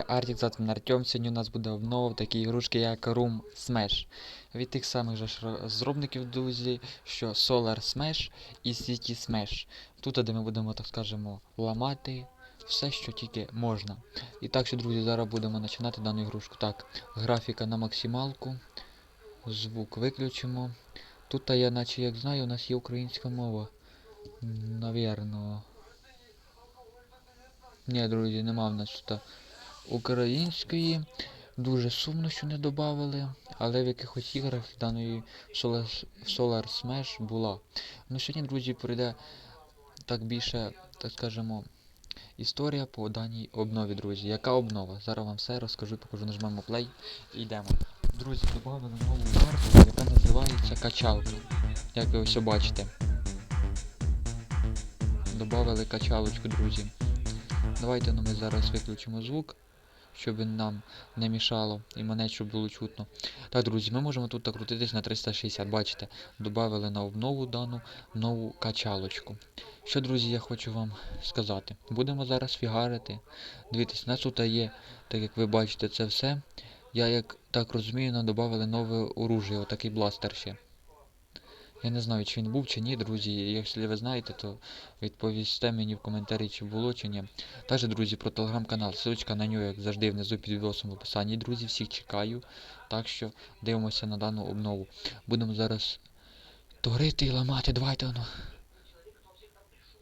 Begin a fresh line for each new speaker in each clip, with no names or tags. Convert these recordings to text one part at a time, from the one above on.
Я Артік, звати Артем. Сьогодні у нас буде обнова такі ігрушки, як Room Smash. Від тих самих же розробників, друзі, що Solar Smash і City Smash. Тут, де ми будемо, так скажемо, ламати все, що тільки можна. І так що, друзі, зараз будемо починати дану ігрушку. Так, графіка на максималку. Звук виключимо. Тут я наче як знаю, у нас є українська мова. Навірно. Ні, друзі, нема в нас тут української. Дуже сумно, що не додавали, але в якихось іграх даної Solar, Solar Smash була. Ну сьогодні, друзі, пройде так більше, так скажемо, історія по даній обнові, друзі. Яка обнова? Зараз вам все розкажу, покажу, нажмемо play і йдемо. Друзі, додали нову карту, яка називається качалка. Як ви ось бачите. Добавили качалочку, друзі. Давайте ну, ми зараз виключимо звук, щоб він нам не мішало і мене щоб було чутно. Так, друзі, ми можемо тут так крутитись на 360, бачите, додали на обнову дану нову качалочку. Що, друзі, я хочу вам сказати. Будемо зараз фігарити. Дивіться, нас тут є, так як ви бачите, це все. Я як так розумію, нам додали нове оружие, отакий бластер ще. Я не знаю, чи він був чи ні, друзі. Якщо ви знаєте, то відповісте мені в коментарі, чи було, чи ні. Також, друзі, про телеграм-канал. Ссылочка на нього, як завжди, внизу під відосом в описанні, друзі. Всіх чекаю. Так що дивимося на дану обнову. Будемо зараз творити і ламати. Давайте воно.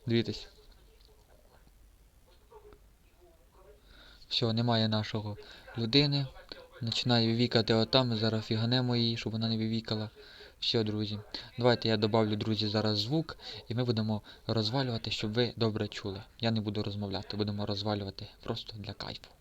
Дивіться. Все, немає нашого людини. Починає вівікати отам. Зараз фіганемо її, щоб вона не вівікала. Все, друзі. Давайте я добавлю, друзі, зараз звук, і ми будемо розвалювати, щоб ви добре чули. Я не буду розмовляти, будемо розвалювати просто для кайфу.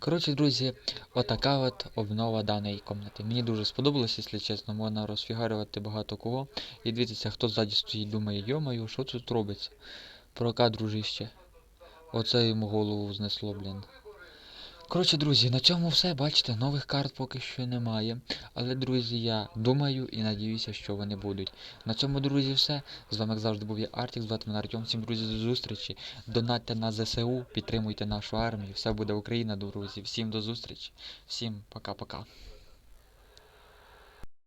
Коротше, друзі, отака от обнова даної кімнати. Мені дуже сподобалось, якщо чесно, можна розфігарювати багато кого. І дивіться, хто ззаді стоїть, думає, йомаю, що тут робиться? Прока, дружище. Оце йому голову знесло, блін. Коротше, друзі, на цьому все. Бачите, нових карт поки що немає. Але, друзі, я думаю і надіюся, що вони будуть. На цьому, друзі, все. З вами, як завжди, був я Артік, звати мене Артем. Всім, друзі, до зустрічі. Донатьте на ЗСУ, підтримуйте нашу армію. Все буде Україна, друзі. Всім до зустрічі. Всім пока-пока.